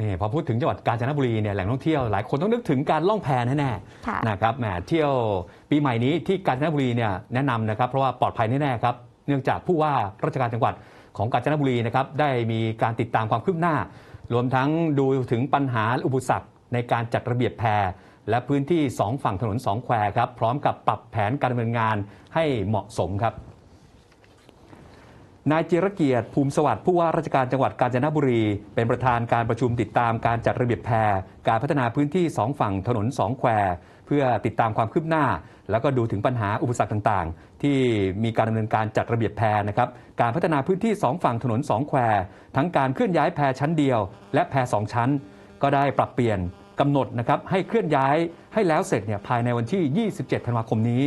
นี่พอพูดถึงจังหวัดกาญจนบุรีเนี่ยแหล่งท่องเที่ยวหลายคนต้องนึกถึงการล่องแพแน่ค่ะๆนะครับแหมเที่ยวปีใหม่นี้ที่กาญจนบุรีเนี่ยแนะนำนะครับเพราะว่าปลอดภัยแน่ๆครับเนื่องจากผู้ว่าราชการจังหวัดของกาญจนบุรีนะครับได้มีการติดตามความคืบหน้า รวมทั้งดูถึงปัญหาอุปสรรคในการจัดระเบียบแพและพื้นที่สองฝั่งถนนสองแควครับพร้อมกับปรับแผนการดำเนินงานให้เหมาะสมครับ นายเจรเกียรติภูมิสวัสดิ์ผู้ว่าราชการจังหวัดกาญจนบุรี เป็นประธานการประชุมติดตามการจัดระเบียบแพรการพัฒนาพื้นที่สองฝั่งถนนสองแควเพื่อติดตามความคืบหน้า แล้วก็ดูถึงปัญหาอุปสรรคต่างๆ ที่มีการดำเนินการจัดระเบียบแพรนะครับการพัฒนาพื้นที่สองฝั่งถนนสองแควทั้งการเคลื่อนย้ายแพรชั้นเดียว และแพรสองชั้น ก็ได้ปรับเปลี่ยนกำหนดนะครับให้เคลื่อนย้ายให้แล้วเสร็จเนี่ยภายในวันที่ 27 ธันวาคมนี้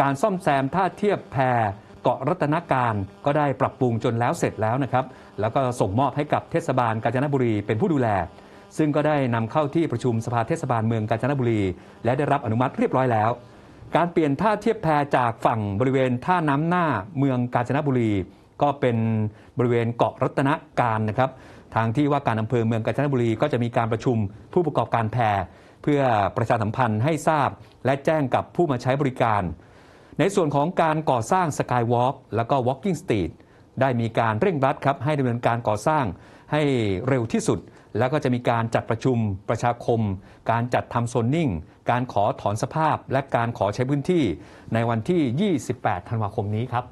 การซ่อมแซมท่าเทียบแพเกาะรัตนการก็ได้ปรับปรุงจนแล้วเสร็จแล้วนะครับ แล้วก็ส่งมอบให้กับเทศบาลกาญจนบุรีเป็นผู้ดูแล ซึ่งก็ได้นำเข้าที่ประชุมสภาเทศบาลเมืองกาญจนบุรี และได้รับอนุมัติเรียบร้อยแล้ว การเปลี่ยนท่าเทียบแพจากฝั่งบริเวณท่าน้ำหน้าเมืองกาญจนบุรี ก็เป็นบริเวณเกาะรัตนการนะครับทางที่ว่าการอำเภอเมืองกาญจนบุรีก็จะมีการประชุมผู้ประกอบการแพเพื่อประชาสัมพันธ์ให้ทราบ และแจ้งกับผู้มาใช้บริการ ในส่วนของการก่อสร้างสกายวอล์กแล้วก็วอล์กิ่งสตรีทได้มีการเร่งรัดครับให้ดำเนินการก่อสร้างให้เร็วที่สุด แล้วก็จะมีการจัดประชุมประชาคม การจัดทำโซนนิ่ง การขอถอนสภาพ และการขอใช้พื้นที่ในวันที่ 28 ธันวาคมนี้ครับ